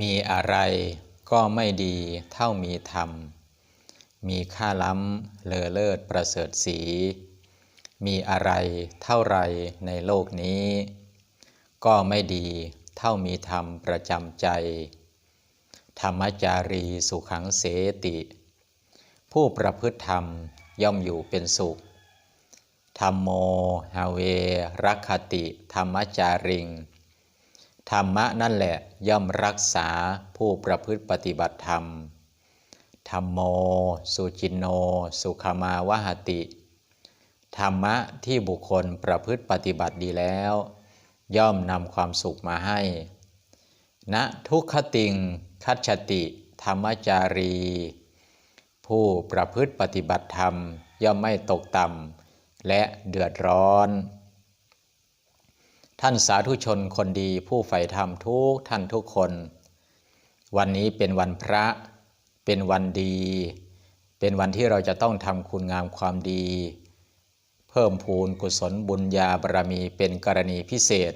มีอะไรก็ไม่ดีเท่ามีธรรม มีค่าล้ำเลอเลิศประเสริฐสี มีอะไรเท่าไรในโลกนี้ ก็ไม่ดีเท่ามีธรรมประจำใจ ธรรมจารีสุขังเสติ ผู้ประพฤติธรรมย่อมอยู่เป็นสุขธรรมโมฮาเวรักขติ ธรรมจาริง ธรรมะนั่นแหละย่อมรักษาผู้ประพฤติปฏิบัติธรรม ธรรมโม สุจินโน สุขมาวหติ ธรรมะที่บุคคลประพฤติปฏิบัติดีแล้ว ย่อมนำความสุขมาให้ณทุกขติง คัจฉติ ธรรมจารี ผู้ประพฤติปฏิบัติธรรมย่อมไม่ตกต่ำและเดือดร้อน ท่านสาธุชนคนดีผู้ใฝ่ธรรมทุกท่านทุกคน วันนี้เป็นวันพระ เป็นวันดี เป็นวันที่เราจะต้องทำคุณงามความดี เพิ่มพูนกุศลบุญญาบารมีเป็นกรณีพิเศษ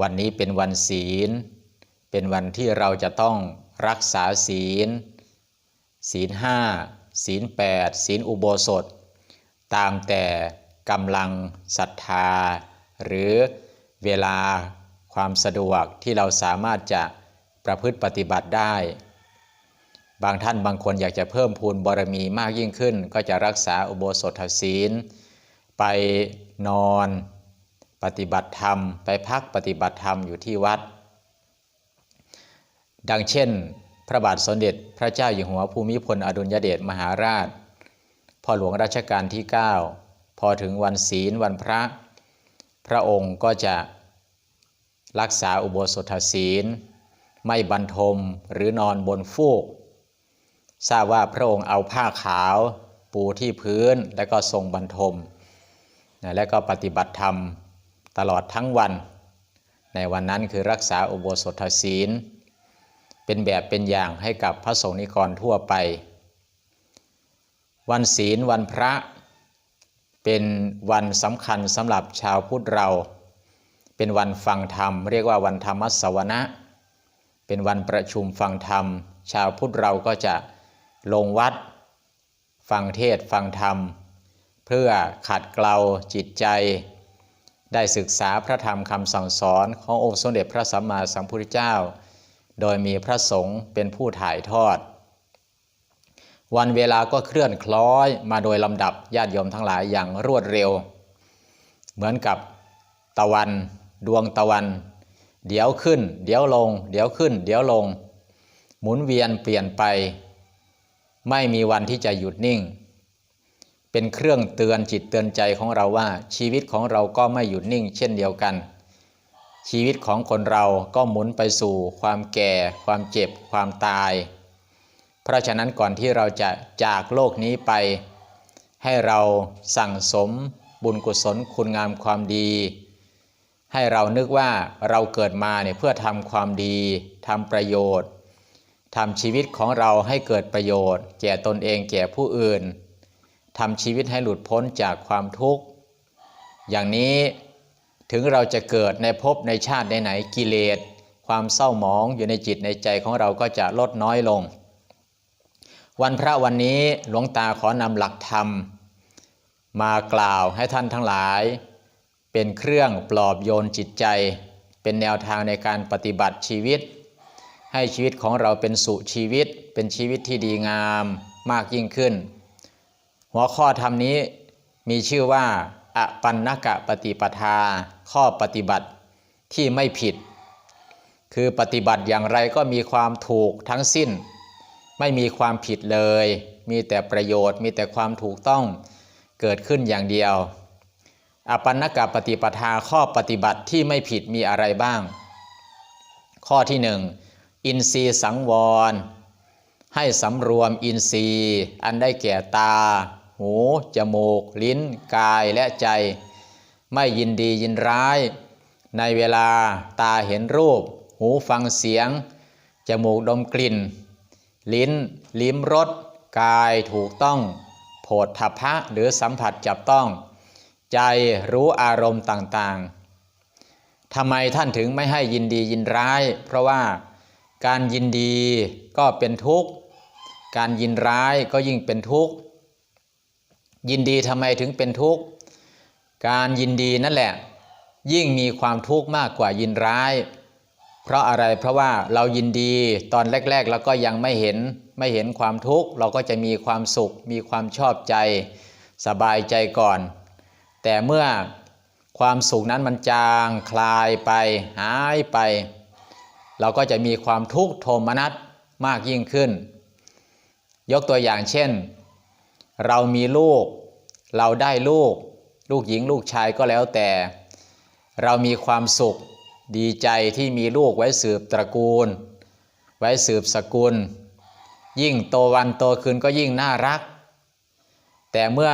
วันนี้เป็นวันศีล เป็นวันที่เราจะต้องรักษาศีล ศีลห้าศีลแปดศีลอุโบสถ ตามแต่กำลังศรัทธา หรือเวลาความสะดวกที่เราสามารถจะประพฤติปฏิบัติได้ บางท่านบางคนอยากจะเพิ่มพูนบารมีมากยิ่งขึ้น ก็จะรักษาอุโบสถศีล ไปนอน ปฏิบัติธรรม ไปพักปฏิบัติธรรมอยู่ที่วัด ดังเช่น พระบาทสมเด็จพระเจ้าอยู่หัวภูมิพลอดุลยเดชมหาราช พ่อหลวงรัชกาลที่ 9 พอถึงวันศีลวันพระ พระองค์ก็จะรักษาอุโบสถศีล ไม่บรรทมหรือนอนบนฟูก ทราบว่าพระองค์เอาผ้าขาวปูที่พื้นแล้วก็ทรงบรรทม และก็ปฏิบัติธรรมตลอดทั้งวัน ในวันนั้นคือรักษาอุโบสถศีล เป็นแบบเป็นอย่างให้กับพระสงฆ์นิกรทั่วไป วันศีลวันพระ เป็นวันสำคัญสำหรับชาวพุทธเรา เป็นวันฟังธรรม เรียกว่าวันธรรมสวนะเป็นวันประชุมฟังธรรม ชาวพุทธเราก็จะลงวัด ฟังเทศฟังธรรม เพื่อขัดเกลาจิตใจ ได้ศึกษาพระธรรมคำสั่งสอนขององค์สมเด็จพระสัมมาสัมพุทธเจ้า โดยมีพระสงฆ์เป็นผู้ถ่ายทอด วันเวลาก็เคลื่อนคล้อยมาโดยลำดับญาติโยมทั้งหลายอย่างรวดเร็ว เหมือนกับตะวันดวงตะวัน เดี๋ยวขึ้น เดี๋ยวลง เดี๋ยวขึ้น เดี๋ยวลง หมุนเวียนเปลี่ยนไป ไม่มีวันที่จะหยุดนิ่ง เป็นเครื่องเตือนจิตเตือนใจของเราว่า ชีวิตของเราก็ไม่หยุดนิ่ง เช่นเดียวกัน ชีวิตของคนเราก็หมุนไปสู่ความแก่ ความเจ็บ ความตาย ราะฉะนั้นก่อนที่เราจะจากโลกนี้ไป ให้เราสั่งสมบุญกุศลคุณงามความดี ให้เรานึกว่าเราเกิดมาเนี่ยเพื่อทำความดีทำประโยชน์ทำชีวิตของเราให้เกิดประโยชน์ แก่ตนเองแก่ผู้อื่นทำชีวิตให้หลุดพ้นจากความทุกข์ อย่างนี้ถึงเราจะเกิดในภพในชาติไหนๆกิเลส ความเศร้าหมองอยู่ในจิตในใจของเราก็จะลดน้อยลง วันพระวันนี้หลวงตาขอนำหลักธรรม มากล่าวให้ท่านทั้งหลาย เป็นเครื่องปลอบโยนจิตใจ เป็นแนวทางในการปฏิบัติชีวิต ให้ชีวิตของเราเป็นสุชีวิต เป็นชีวิตที่ดีงามมากยิ่งขึ้น หัวข้อธรรมนี้มีชื่อว่าอปันนกะปฏิปทา ข้อปฏิบัติที่ไม่ผิด คือปฏิบัติอย่างไรก็มีความถูกทั้งสิ้น ไม่มีความผิดเลย มีแต่ประโยชน์ มีแต่ความถูกต้องเกิดขึ้นอย่างเดียว อปันนกะปฏิปทาข้อปฏิบัติที่ไม่ผิดมีอะไรบ้าง ข้อที่หนึ่งอินทรีย์สังวร ให้สำรวมอินทรีย์ อันได้แก่ตา หู จมูก ลิ้น กายและใจ ไม่ยินดียินร้าย ในเวลาตาเห็นรูป หูฟังเสียง จมูกดมกลิ่น ลิ้น ลิ้มรสกายถูกต้องโผฏฐัพพะหรือสัมผัสจับต้อง ใจรู้อารมณ์ต่างๆทำไมท่านถึงไม่ให้ยินดียินร้าย เพราะว่าการยินดีก็เป็นทุกข์ การยินร้ายก็ยิ่งเป็นทุกข์ ยินดีทำไมถึงเป็นทุกข์ การยินดีนั่นแหละ ยิ่งมีความทุกข์มากกว่ายินร้าย เพราะอะไรเพราะว่าเรายินดีตอนแรก ๆ แล้วก็ยังไม่เห็นไม่เห็นความทุกข์ เราก็จะมีความสุข มีความชอบใจ สบายใจก่อน แต่เมื่อความสุขนั้นมันจางคลายไปหายไป เราก็จะมีความทุกข์โทมนัสมากยิ่งขึ้น ยกตัวอย่างเช่น เรามีลูก เราได้ลูก ลูกหญิงลูกชายก็แล้วแต่ เรามีความสุข ดีใจที่มีลูกไว้สืบตระกูล ไว้สืบสกุล ยิ่งโตวันโตคืนก็ยิ่งน่ารัก แต่เมื่อ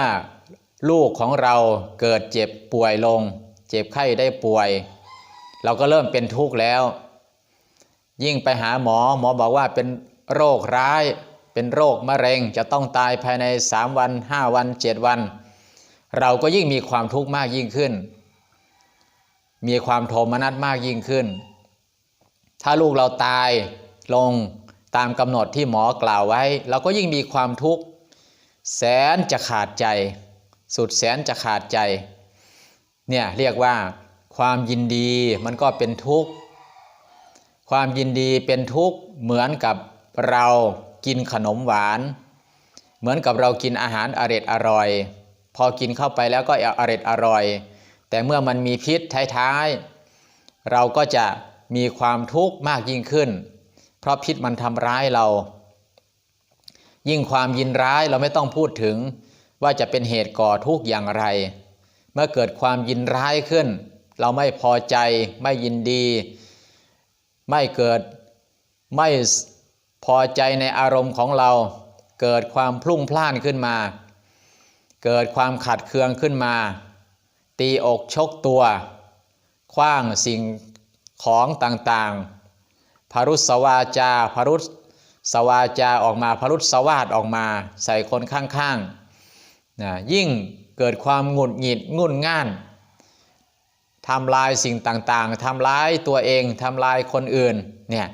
ลูกของเราเกิดเจ็บป่วยลง เจ็บไข้ได้ป่วย เราก็เริ่มเป็นทุกข์แล้ว ยิ่งไปหาหมอหมอบอกว่าเป็นโรคร้ายเป็นโรคมะเร็งจะต้องตายภายใน 3 วัน 5 วัน 7 วัน เราก็ยิ่งมีความทุกข์มากยิ่งขึ้น มีความโทมนัสมากยิ่งขึ้น ถ้าลูกเราตายลงตามกำหนดที่หมอกล่าวไว้ เราก็ยิ่งมีความทุกข์แสนจะขาดใจ สุดแสนจะขาดใจ เนี่ยเรียกว่าความยินดีมันก็เป็นทุกข์ ความยินดีเป็นทุกข์เหมือนกับเรากินขนมหวาน เหมือนกับเรากินอาหารอร็ดอร่อย พอกินเข้าไปแล้วก็อร็ดอร่อย แต่เมื่อมันมีพิษท้ายๆ เราก็จะมีความทุกข์มากยิ่งขึ้น เพราะพิษมันทำร้ายเรา ยิ่งความยินร้ายเราไม่ต้องพูดถึงว่าจะเป็นเหตุก่อทุกข์อย่างไร เมื่อเกิดความยินร้ายขึ้น เราไม่พอใจไม่ยินดี ไม่เกิดไม่พอใจในอารมณ์ของเรา เกิดความพลุ่งพล่านขึ้นมา เกิดความขัดเคืองขึ้นมา ตีอกชกตัว คว้างสิ่งของต่างๆ พรุษวาจา พรุษสวาจาออกมา พรุษสวาดออกมา ใส่คนข้างๆนะยิ่งเกิดความหงุดหงิดงุ่นง่านทำลายสิ่งต่างๆ ทำร้ายตัวเอง ทำลายคนอื่น เนี่ย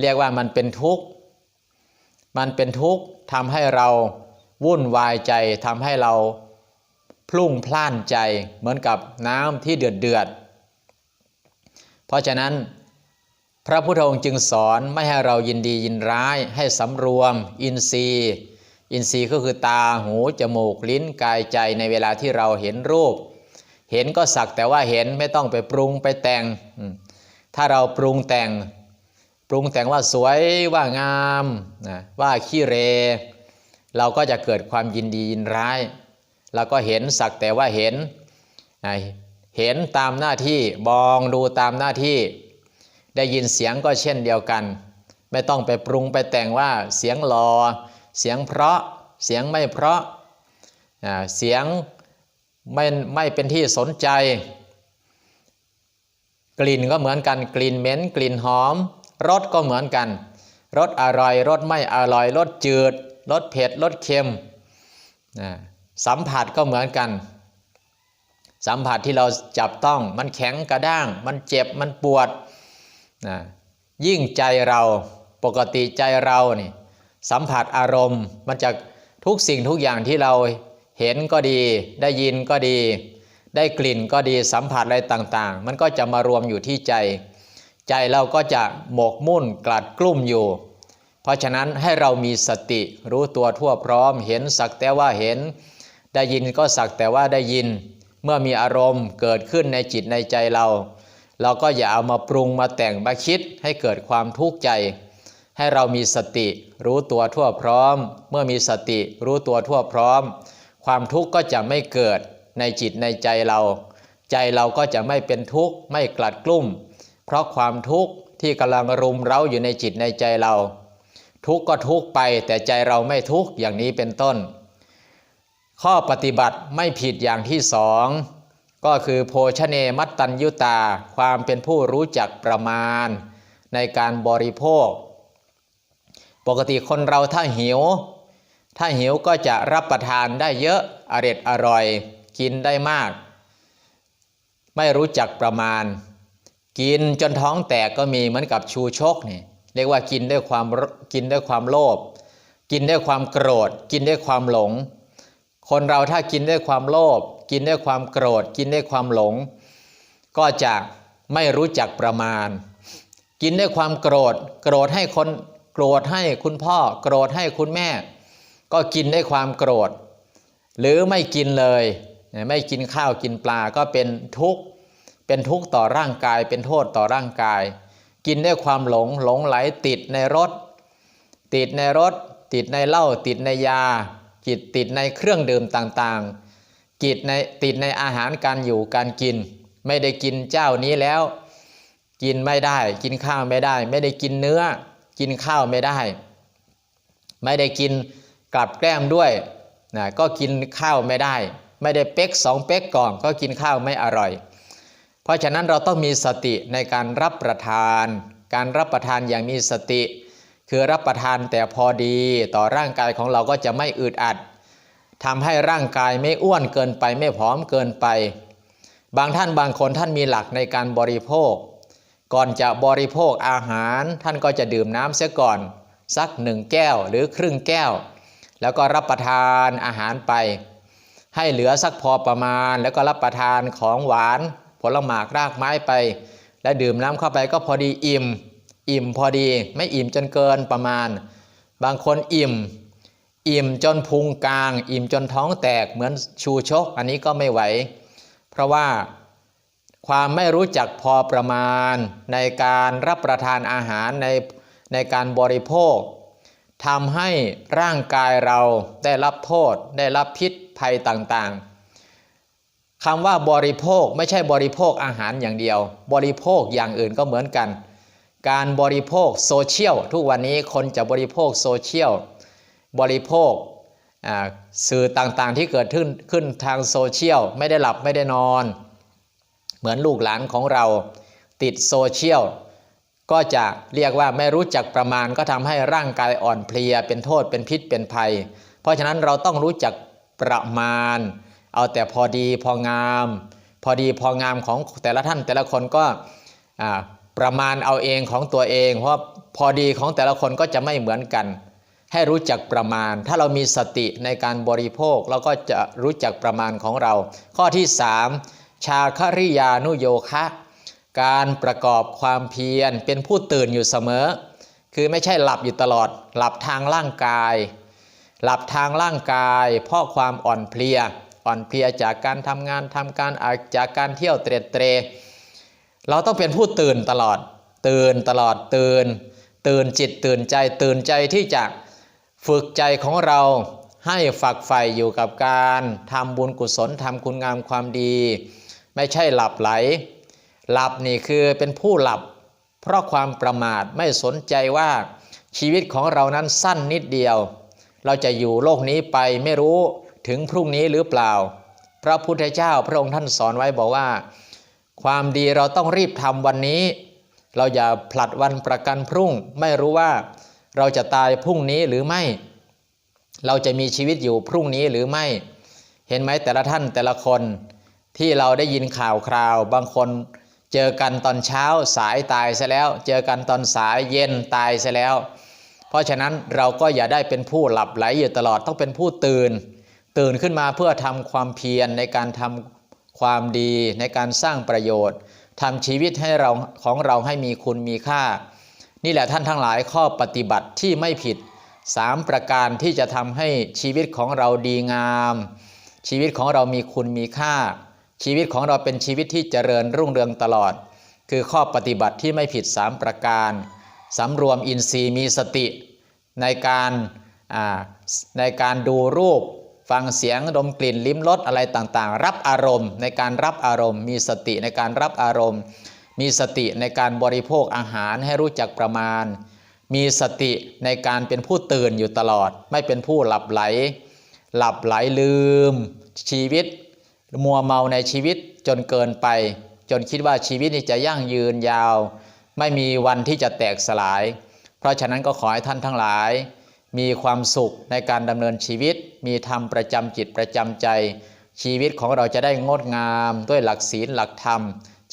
เรียกว่ามันเป็นทุกข์ มันเป็นทุกข์ทำให้เราวุ่นวายใจ ทำให้เรา พลุ่งพล่านใจเหมือนกับน้ำที่เดือดเดือด เพราะฉะนั้น พระพุทธองค์จึงสอนไม่ให้เรายินดียินร้ายให้สำรวม อินทรีย์ อินทรีย์ก็คือตาหูจมูกลิ้นกายใจในเวลาที่เราเห็นรูป เห็นก็สักแต่ว่าเห็นไม่ต้องไปปรุงไปแต่ง ถ้าเราปรุงแต่ง ปรุงแต่งว่าสวยว่างามนะว่าขี้เร เราก็จะเกิดความยินดียินร้าย เราก็เห็นสักแต่ว่าเห็น เห็นตามหน้าที่มองดูตามหน้าที่ ได้ยินเสียงก็เช่นเดียวกัน ไม่ต้องไปปรุงไปแต่งว่าเสียงหลอเสียงเพราะเสียงไม่เพราะเสียงไม่ไม่เป็นที่สนใจ กลิ่นก็เหมือนกันกลิ่นเหม็นกลิ่นหอมรสก็เหมือนกันรสอร่อยรสไม่อร่อยรสจืดรสเผ็ดรสเค็ม สัมผัสก็เหมือนกัน สัมผัสที่เราจับต้องมันแข็งกระด้าง มันเจ็บมันปวดนะยิ่งใจเราปกติใจเรานี่สัมผัสอารมณ์มันจะทุกสิ่งทุกอย่างที่เราเห็นก็ดี ได้ยินก็ดี ได้กลิ่นก็ดีสัมผัสอะไรต่างๆ มันก็จะมารวมอยู่ที่ใจ ใจเราก็จะหมกมุ่นกลัดกลุ่มอยู่ เพราะฉะนั้นให้เรามีสติรู้ตัวทั่วพร้อมเห็นสักแต่ว่าเห็น ได้ยินก็สักแต่ว่าได้ยิน เมื่อมีอารมณ์เกิดขึ้นในจิตในใจเรา เราก็อย่าเอามาปรุงมาแต่งมาคิดให้เกิดความทุกข์ใจ ให้เรามีสติรู้ตัวทั่วพร้อม เมื่อมีสติรู้ตัวทั่วพร้อม ความทุกข์ก็จะไม่เกิดในจิตในใจเรา ใจเราก็จะไม่เป็นทุกข์ไม่กลัดกลุ้ม เพราะความทุกข์ที่กำลังรุมเร้าอยู่ในจิตในใจเรา ทุกข์ก็ทุกข์ไปแต่ใจเราไม่ทุกข์อย่างนี้เป็นต้น ข้อปฏิบัติไม่ผิดอย่างที่สองก็คือโภชเนมัตตัญยุตา ความเป็นผู้รู้จักประมาณ ในการบริโภค ปกติคนเราถ้าหิว ถ้าหิวก็จะรับประทานได้เยอะอร็ดอร่อย กินได้มาก ไม่รู้จักประมาณ กินจนท้องแตกก็มีเหมือนกับชูชกนี่เรียกว่ากินด้วยความกินด้วยความโลภกินด้วยความโกรธ กินด้วยความหลง คนเราถ้ากินด้วยความโลภกินด้วยความโกรธ กินด้วยความหลง ก็จะไม่รู้จักประมาณ กินด้วยความโกรธ โกรธให้คนโกรธให้คุณพ่อ โกรธให้คุณแม่ ก็กินด้วยความโกรธ หรือไม่กินเลย ไม่กินข้าวกินปลาก็เป็นทุกข์เป็นทุกข์ต่อร่างกาย เป็นโทษต่อร่างกาย กินด้วยความหลงหลงไหลติดในรถ ติดในรถ ติดในเหล้าติดในยา จิตติดในเครื่องดื่มต่างๆ จิตในติดในอาหารการอยู่การกิน ไม่ได้กินเจ้านี้แล้ว กินไม่ได้ กินข้าวไม่ได้ ไม่ได้กินเนื้อ กินข้าวไม่ได้ ไม่ได้กินกลับแกล้มด้วยนะก็กินข้าวไม่ได้ ไม่ได้เป๊กสองเป๊กก่อนก็กินข้าวไม่อร่อย เพราะฉะนั้นเราต้องมีสติในการรับประทาน การรับประทานอย่างมีสติ คือรับประทานแต่พอดีต่อร่างกายของเราก็จะไม่อึดอัดทำให้ร่างกายไม่อ้วนเกินไปไม่ผอมเกินไป บางท่านบางคนท่านมีหลักในการบริโภค ก่อนจะบริโภคอาหารท่านก็จะดื่มน้ำเสียก่อน สักหนึ่งแก้วหรือครึ่งแก้ว แล้วก็รับประทานอาหารไป ให้เหลือสักพอประมาณ แล้วก็รับประทานของหวาน ผลหมากรากไม้ไป และดื่มน้ำเข้าไปก็พอดีอิ่ม อิ่มพอดี ไม่อิ่มจนเกินประมาณ บางคนอิ่ม อิ่มจนพุงกลาง อิ่มจนท้องแตกเหมือนชูชก อันนี้ก็ไม่ไหว เพราะว่าความไม่รู้จักพอประมาณในการรับประทานอาหารในในการบริโภคทำให้ร่างกายเราได้รับโทษ ได้รับพิษภัยต่างๆคำว่าบริโภคไม่ใช่บริโภคอาหารอย่างเดียว บริโภคอย่างอื่นก็เหมือนกัน การบริโภคโซเชียลทุกวันนี้คนจะบริโภคโซเชียลบริโภคสื่อต่างๆที่เกิดขึ้นขึ้นทางโซเชียลไม่ได้หลับไม่ได้นอน เหมือนลูกหลานของเราติดโซเชียลก็จะเรียกว่าไม่รู้จักประมาณก็ทำให้ร่างกายอ่อนเพลียเป็นโทษเป็นพิษเป็นภัย เพราะฉะนั้นเราต้องรู้จักประมาณ เอาแต่พอดีพองาม พอดีพองามของแต่ละท่านแต่ละคนก็ ประมาณเอาเองของตัวเอง เพราะพอดีของแต่ละคนก็จะไม่เหมือนกัน ให้รู้จักประมาณ ถ้าเรามีสติในการบริโภคเราก็จะรู้จักประมาณของเรา ข้อที่ 3 ชาคริยานุโยคะ การประกอบความเพียรเป็นผู้ตื่นอยู่เสมอ คือไม่ใช่หลับอยู่ตลอด หลับทางร่างกาย หลับทางร่างกาย เพราะความอ่อนเพลีย อ่อนเพลียจากการทำงานทำการจากการเที่ยวเตรเตร เราต้องเป็นผู้ตื่นตลอด ตื่นตลอดตื่น ตื่นจิตตื่นใจตื่นใจที่จะฝึกใจของเราให้ฝักใฝ่อยู่กับการทำบุญกุศลทำคุณงามความดี ไม่ใช่หลับไหล หลับนี่คือเป็นผู้หลับ เพราะความประมาทไม่สนใจว่าชีวิตของเรานั้นสั้นนิดเดียว เราจะอยู่โลกนี้ไปไม่รู้ถึงพรุ่งนี้หรือเปล่า พระพุทธเจ้าพระองค์ท่านสอนไว้บอกว่า ความดีเราต้องรีบทำวันนี้ เราอย่าผลัดวันประกันพรุ่ง ไม่รู้ว่าเราจะตายพรุ่งนี้หรือไม่ เราจะมีชีวิตอยู่พรุ่งนี้หรือไม่ เห็นไหมแต่ละท่านแต่ละคนที่เราได้ยินข่าวคราว บางคนเจอกันตอนเช้าสายตายซะแล้ว เจอกันตอนสายเย็นตายซะแล้ว เพราะฉะนั้นเราก็อย่าได้เป็นผู้หลับไหลอยู่ตลอดต้องเป็นผู้ตื่น ตื่นขึ้นมาเพื่อทำความเพียรในการทำ ความดีในการสร้างประโยชน์ทำชีวิตให้เราของเราให้มีคุณมีค่า นี่แหละท่านทั้งหลายข้อปฏิบัติที่ไม่ผิด 3 ประการที่จะทำให้ชีวิตของเราดีงาม ชีวิตของเรามีคุณมีค่า ชีวิตของเราเป็นชีวิตที่เจริญรุ่งเรืองตลอด คือข้อปฏิบัติที่ไม่ผิด 3 ประการสำรวมอินทรีย์มีสติ ในการในการดูรูป ฟังเสียงดมกลิ่นลิ้มรสอะไรต่างๆ รับอารมณ์ในการรับอารมณ์ มีสติในการรับอารมณ์ มีสติในการบริโภคอาหารให้รู้จักประมาณ มีสติในการเป็นผู้ตื่นอยู่ตลอด ไม่เป็นผู้หลับไหล หลับไหลลืม ชีวิต มัวเมาในชีวิตจนเกินไป จนคิดว่าชีวิตนี้จะยั่งยืนยาว ไม่มีวันที่จะแตกสลาย เพราะฉะนั้นก็ขอให้ท่านทั้งหลาย มีความสุขในการดำเนินชีวิต มีธรรมประจำจิตประจำใจ ชีวิตของเราจะได้งดงามด้วยหลักศีลหลักธรรม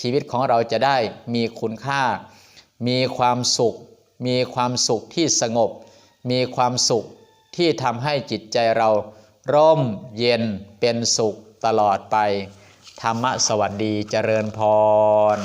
ชีวิตของเราจะได้มีคุณค่า มีความสุข มีความสุขที่สงบ มีความสุขที่ทำให้จิตใจเรา ร่มเย็นเป็นสุขตลอดไป ธรรมะสวัสดีเจริญพร